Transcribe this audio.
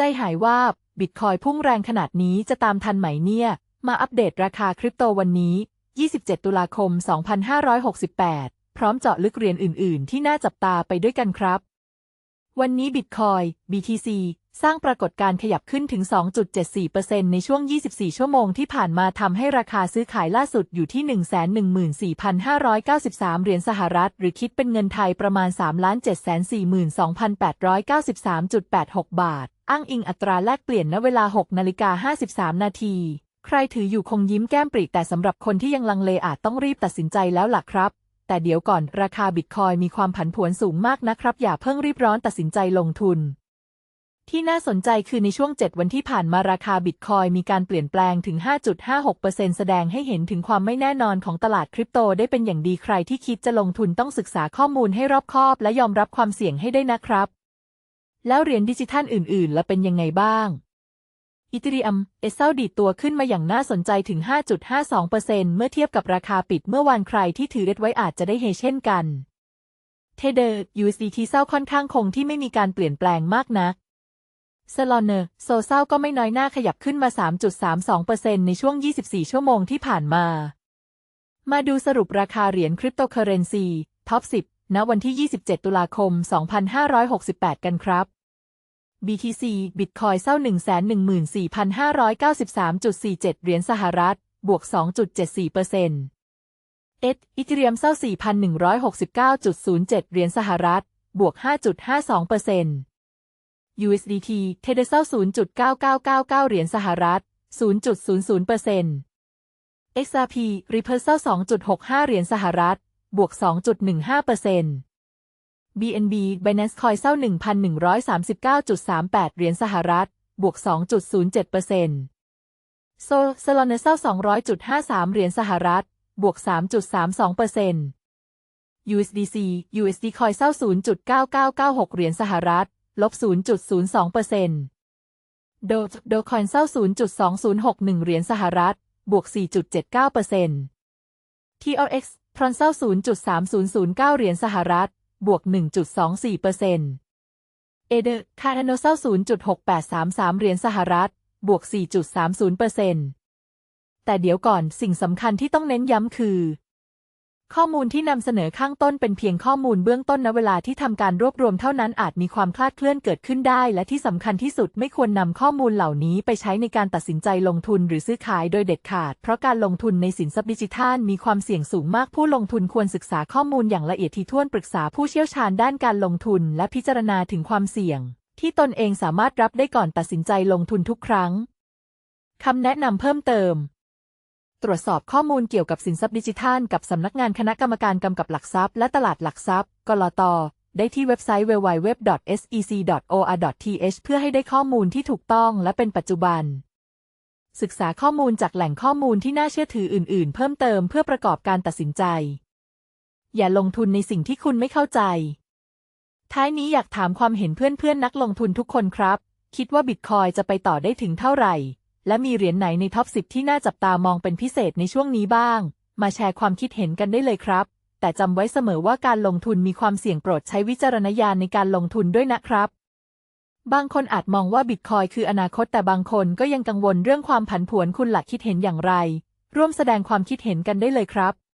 ใจหายวาบ บิตคอยพุ่งแรงขนาดนี้จะตามทันไหมเนี่ย มาอัปเดตราคาคริปโตวันนี้ 27 ตุลาคม 2568 พร้อมเจาะลึกเหรียญอื่น ๆ ที่น่าจับตาไปด้วยกันครับ วันนี้บิตคอย BTC สร้างปรากฏการขยับขึ้นถึง 2.74%ในช่วง 24 ชั่วโมงที่ผ่านมาทำให้ราคาซื้อขายล่าสุดอยู่ที่ 114,593 เหรียญสหรัฐ หรือคิดเป็นเงินไทยประมาณ 3,742,893.86 บาท อ้างอิงอัตราแลกเปลี่ยนณเวลา6นาฬิกา53 นาที ใครถืออยู่คงยิ้มแก้มปริแต่สำหรับคนที่ยังลังเลอาจต้องรีบตัดสินใจแล้วล่ะครับ แต่เดี๋ยวก่อนราคาบิตคอยมีความผันผวนสูงมากนะครับ อย่าเพิ่งรีบร้อนตัดสินใจลงทุน ที่น่าสนใจคือในช่วง 7 วันที่ผ่านมาราคาบิตคอยมีการเปลี่ยนแปลงถึง 5.56%แสดงให้เห็นถึงความไม่แน่นอนของตลาดคริปโตได้เป็นอย่างดีใครที่คิดจะลงทุนต้องศึกษาข้อมูลให้รอบคอบ และยอมรับความเสี่ยงให้ได้นะครับ แล้วเหรียญดิจิทัลอื่นๆ และเป็นยังไงบ้าง อีเทเรียม เอเซาดีดตัวขึ้นมาอย่างน่าสนใจถึง 5.52%เมื่อเทียบกับราคาปิดเมื่อวานใครที่ถือเด็ดไว้อาจจะได้เฮเช่นกัน เทเดอร์ USDT เศร้าค่อนข้างคงที่ไม่มีการเปลี่ยนแปลงมากนักซลอนเนอร์โซเศร้าก็ไม่น้อยหน้าขยับขึ้นมา 3.32%ในช่วง 24 ชั่วโมงที่ผ่านมา มาดูสรุปราคาเหรียญคริปโตเคอเรนซีท็อป 10 ณวันที่ 27 ตุลาคม 2568 กันครับ BTC Bitcoin เศร้า114,593.47 เหรียญสหรัฐ บวก 2.74%เอทอีเทเรียมเศร้า4,169.07 เหรียญสหรัฐ บวก 5.52% USDT เทเดเซล0.9999 เหรียญสหรัฐ 0.00% XRP Ripple เศร้า2.65 เหรียญสหรัฐ บวก 2.15% BNB Binance Coin เศร้า1,139.38 เหรียญสหรัฐ บวก 2.07% Sol Solana เศร้า200.53 เหรียญสหรัฐ บวก 3.32% USDC USD Coin เศร้า0.9996 เหรียญสหรัฐ ลบ 0.02%โดโดคอยเศร้า0.2061 เหรียญสหรัฐ บวก 4.79% TRX พรอนเซ้า0.3009 เหรียญสหรัฐ บวก 1.24%เอเดอร์คาร์โนเซล0.6833 เหรียญสหรัฐ บวก 4.30%แต่เดี๋ยวก่อนสิ่งสำคัญที่ต้องเน้นย้ำคือ ข้อมูลที่นำเสนอข้างต้นเป็นเพียงข้อมูลเบื้องต้นณเวลาที่ทำการรวบรวมเท่านั้นอาจมีความคลาดเคลื่อนเกิดขึ้นได้ และที่สำคัญที่สุดไม่ควรนำข้อมูลเหล่านี้ไปใช้ในการตัดสินใจลงทุนหรือซื้อขายโดยเด็ดขาด เพราะการลงทุนในสินทรัพย์ดิจิทัลมีความเสี่ยงสูงมากผู้ลงทุนควรศึกษาข้อมูลอย่างละเอียดถี่ถ้วนปรึกษาผู้เชี่ยวชาญด้านการลงทุน และพิจารณาถึงความเสี่ยง ที่ตนเองสามารถรับได้ก่อนตัดสินใจลงทุนทุกครั้งคำแนะนำเพิ่มเติม ตรวจสอบข้อมูลเกี่ยวกับสินทรัพย์ดิจิทัล กับสำนักงานคณะกรรมการกำกับหลักทรัพย์และตลาดหลักทรัพย์กลตได้ที่เว็บไซต์ www.sec.or.th เพื่อให้ได้ข้อมูลที่ถูกต้องและเป็นปัจจุบัน ศึกษาข้อมูลจากแหล่งข้อมูลที่น่าเชื่อถืออื่น ๆ เพิ่มเติมเพื่อประกอบการตัดสินใจ อย่าลงทุนในสิ่งที่คุณไม่เข้าใจ ท้ายนี้อยากถามความเห็นเพื่อน ๆ นักลงทุนทุกคนครับ คิดว่าบิตคอยจะไปต่อได้ถึงเท่าไหร่ และมีเหรียญไหนในท็อปสิบที่น่าจับตามองเป็นพิเศษในช่วงนี้บ้าง มาแชร์ความคิดเห็นกันได้เลยครับ แต่จำไว้เสมอว่าการลงทุนมีความเสี่ยงโปรดใช้วิจารณญาณในการลงทุนด้วยนะครับ บางคนอาจมองว่าบิตคอยคืออนาคตแต่บางคนก็ยังกังวลเรื่องความผันผวนคุณหลักคิดเห็นอย่างไร ร่วมแสดงความคิดเห็นกันได้เลยครับ